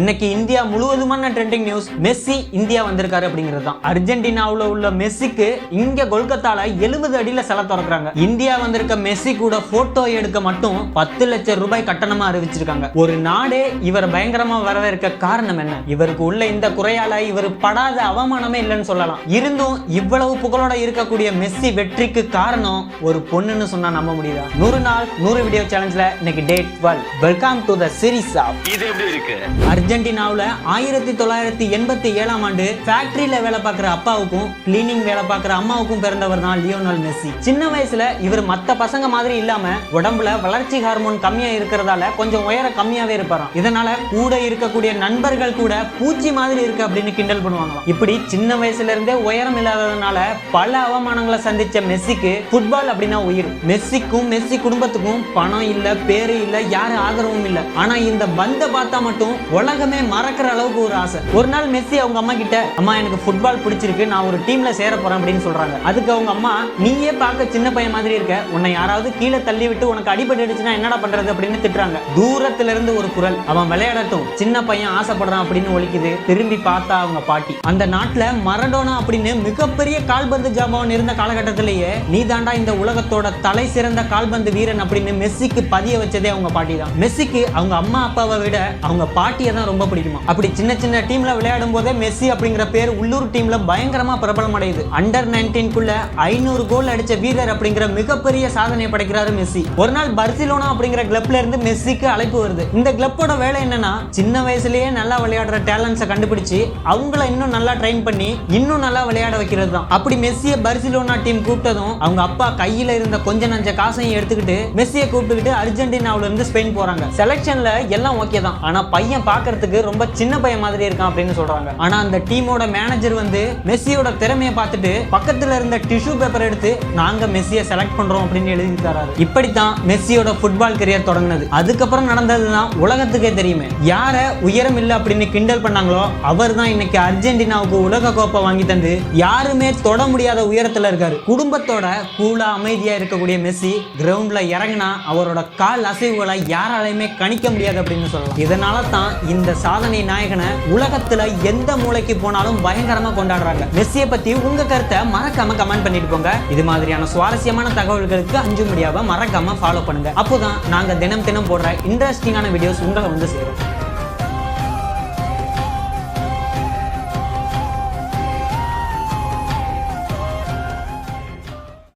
இன்னைக்கு இந்தியா முழுவதுமான trending news Messi India வந்திருக்காரு அப்படிங்கிறது தான். அர்ஜென்டினாவுல உள்ள மெஸ்ஸிக்கு இங்க கொல்கத்தால எழுபது அடியில சில திறக்கிறாங்க. இந்தியா வந்திருக்க மெஸ்ஸி கூட போட்டோ எடுக்க மட்டும் பத்து லட்சம் ரூபாய் கட்டணமா அறிவிச்சிருக்காங்க. ஒரு நாடே இவர் பயங்கரமா வரவேற்க காரணம் என்ன? இவருக்கு உள்ள இந்த குறையால இவர் படாத அவமானமே இல்லைன்னு சொல்லலாம். இருந்தும் இவ்வளவு புகழோட இருக்கக்கூடிய மெஸ்ஸி வெற்றிக்கு காரணம் ஒரு பொண்ணுன்னு சொன்னா நம்ப முடியுதா? நூறு நாள் நூறு வீடியோ சேலஞ்சில் இன்னைக்கு date twelve welcome to the series of இது எப்படி இருக்கு? அர்ஜென்டினாவுல ஆயிரத்தி தொள்ளாயிரத்தி எண்பத்தி ஏழாம் ஆண்டு ஃபேக்டரியில் வேலை பார்க்குற அப்பாவுக்கும் கிளீனிங் வேலை பார்க்குற அம்மாவுக்கும் பிறந்தவர் தான் லியோனல் மெஸ்ஸி. சின்ன வயசுல இவர் மற்ற பசங்க மாதிரி இல்லாம உடம்புல வளர்ச்சி ஹார்மோன் கம்மியா இருக்கிறதால கொஞ்சம் உயர கம்மியாவே இருப்பாராம். இதனால கூட இருக்கக்கூடிய நண்பர்கள் கூட பூச்சி மாதிரி இருக்கு அப்படின்னு கிண்டல் பண்ணுவாங்க இப்படி சின்ன வயசுல இருந்தே உயரம் இல்லாததுனால பல அவமானங்களை சந்திச்ச மெஸ்ஸிக்கு ஃபுட்பால் அப்படின்னா உயிர். மெஸ்ஸிக்கும் மெஸ்ஸி குடும்பத்துக்கும் பணம் இல்ல பேரு இல்ல யாரு ஆதரவும் இல்ல. ஆனா இந்த பந்த பார்த்தா மட்டும் உலகமே மறக்கிற அளவுக்கு ஒரு ஆசை. ஒரு நாள் மெஸ்ஸி அவங்க அம்மா கிட்ட அம்மா எனக்கு ஃபுட்பால் பிடிச்சிருக்கு நான் ஒரு டீம்ல சேர போறேன் அப்படின்னு சொல்றாங்க. அதுக்கு அவங்க அம்மா நீயே பார்க்க சின்ன பையன் மாதிரி இருக்க. உன்னை யாராவது கீழே தள்ளி விட்டு உனக்கு அடிபட்டுடுச்சுன்னா என்னடா பண்றது? அப்படின்னு திட்டுறாங்க. தூரத்துல இருந்து ஒரு குரல் அவன் விளையாடட்டும். சின்ன பையன் ஆசைப்படுறான் அப்படின்னு ஒழிக்குது திரும்பி பார்த்தா அவங்க பாட்டி. அந்த நாட்டுல மரடோனா அப்படின்னு மிகப்பெரிய கால்பந்து ஜாம்பவன் இருந்த காலகட்டத்திலேயே நீ தாண்டா இந்த உலகத்தோட தலை சிறந்த கால்பந்து வீரன் அப்படின்னு மெஸ்ஸிக்கு பதிய வச்சதே அவங்க பாட்டி தான் மெஸ்ஸிக்கு அவங்க அம்மா அப்பாவை விட அவங்க பாட்டியை தான் ரொம்ப பிடிக்குமா? அப்படி சின்ன சின்ன டீம்ல விளையாடும் போதே மெஸ்ஸி அப்படிங்கிற பேர் உள்ளூர் டீம்ல பயங்கரமா பிரபலம் அடையுது. அண்டர் நைன்டீன்குள்ள ஐநூறு கோல் அடிச்ச வீரர் அப்படிங்கிற மிகப்பெரிய சாதனை படைக்கிறாரு மெஸ்ஸி. ஒரு நாள் பர்சிலோனா அப்படிங்கிற கிளப்ல இருந்து மெஸ்ஸிக்கு அழைப்பு வருது. இந்த கிளப்போட வேலை என்னன்னா சின்ன வயசுலயே நல்லா விளையாடுற டேலண்ட்ஸை கண்டுபிடிச்சு அவங்கள இன்னும் நல்லா ட்ரெயின் பண்ணி இன்னும் நல்லா விளையாட வைக்கிறது தான். அப்படி மெஸ்ஸியை பர்சிலோனா டீம் கூப்பிட்டதும் அவங்க அப்பா கையில இருந்த கொஞ்ச நஞ்ச காசையும் எடுத்துக்கிட்டு மெஸ்ஸியை கூப்பிட்டுக்கிட்டு அர்ஜென்டினாவுல இருந்து ஸ்பெயின் போறாங்க. செலெக்ஷன்ல எல்லாம் ஓகே தான். ஆனா பையன் பார்க்க பார்க்கறதுக்கு ரொம்ப சின்ன பையன் மாதிரி இருக்கான் அப்படின்னு சொல்றாங்க. ஆனா அந்த டீமோட மேனேஜர் வந்து மெஸ்ஸியோட திறமையை பார்த்துட்டு பக்கத்துல இருந்த டிஷ்யூ பேப்பர் எடுத்து நாங்க மெஸ்ஸியை செலக்ட் பண்றோம் அப்படின்னு எழுதி தராரு இப்படித்தான் மெஸ்ஸியோட ஃபுட்பால் கரியர் தொடங்கினது. அதுக்கப்புறம் நடந்ததுதான் உலகத்துக்கே தெரியுமே. யார உயரம் இல்லை அப்படின்னு கிண்டல் பண்ணாங்களோ அவர் தான் இன்னைக்கு அர்ஜென்டினாவுக்கு உலக கோப்பை வாங்கி தந்து யாருமே தொட முடியாத உயரத்துல இருக்காரு. குடும்பத்தோட கூலா அமைதியா இருக்கக்கூடிய மெஸ்ஸி கிரவுண்ட்ல இறங்கினா அவரோட கால் அசைவுகளை யாராலையுமே கணிக்க முடியாது அப்படின்னு சொல்லலாம். இதனால தான் இந்த இந்த சாதனை நாயகனை உலகத்துல எந்த மூலைக்கு போனாலும் பயங்கரமா கொண்டாடுறாங்க. மெஸ்ஸியை பத்தி உங்க கருத்தை மறக்காம கமெண்ட் பண்ணிட்டு போங்க. இது மாதிரியான சுவாரஸ்யமான தகவல்களுக்கு அஞ்சு மீடியாவை மறக்காம ஃபாலோ பண்ணுங்க. அப்போதான் நாங்க தினம் தினம் போடுற இன்ட்ரெஸ்டிங்கான வீடியோஸ் உங்களை வந்து சேரும்.